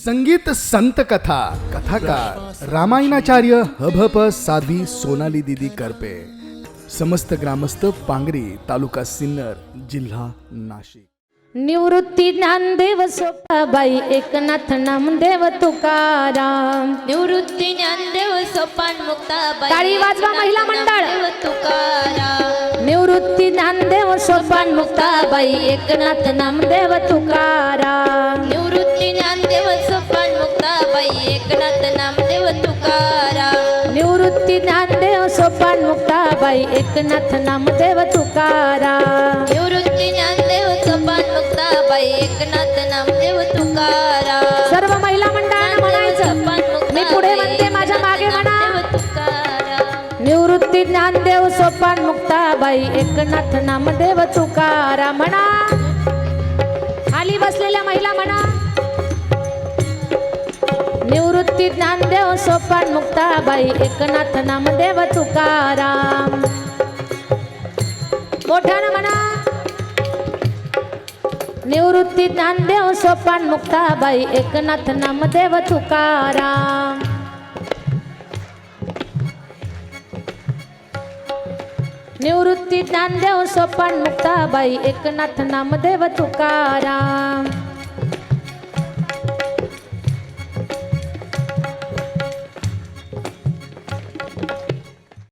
संगीत संत कथा कथाकार रामायणाचार्य हभप साध्वी सोनाली दिदी करपे. समस्त ग्रामस्थ पांगरी तालुका सिन्नर जिल्हा नाशिक. निवृत्ती ज्ञानदेव सोपाबाई एकनाथ नामदेव तुकाराम. निवृत्ती ज्ञानदेव सोपान मुक्ताबाई टाळी वाजवा महिला मंडळ. देव तुकाराम. निवृत्ती ज्ञानदेव सोपान मुक्ताबाई एकनाथ नामदेव तुकाराम. निवृत्ती ज्ञानदेव सोपान मुक्ताबाई एकनाथ नामदेव तुकाराम. निवृत्ती ज्ञानदेव सोपान मुक्ताबाई एकनाथ नामदेव तुकाराम. सर्व महिला मंडळांना म्हणायचं मी पुढे म्हणते माझ्या मागे म्हणा. निवृत्ती ज्ञानदेव सोपान मुक्ताबाई एकनाथ नामदेव तुकाराम म्हणा. खाली बसलेल्या महिला म्हणा. निवृत्ती ज्ञानदेव सोपान मुक्ताबाई एकनाथ नामदेव तुकाराम. मोठ्यानं म्हणा निवृत्ती ज्ञानदेव सोपान मुक्ताबाई एकनाथ नामदेव तुकाराम. निवृत्ती ज्ञानदेव सोपान मुक्ताबाई एकनाथ नामदेव तुकाराम.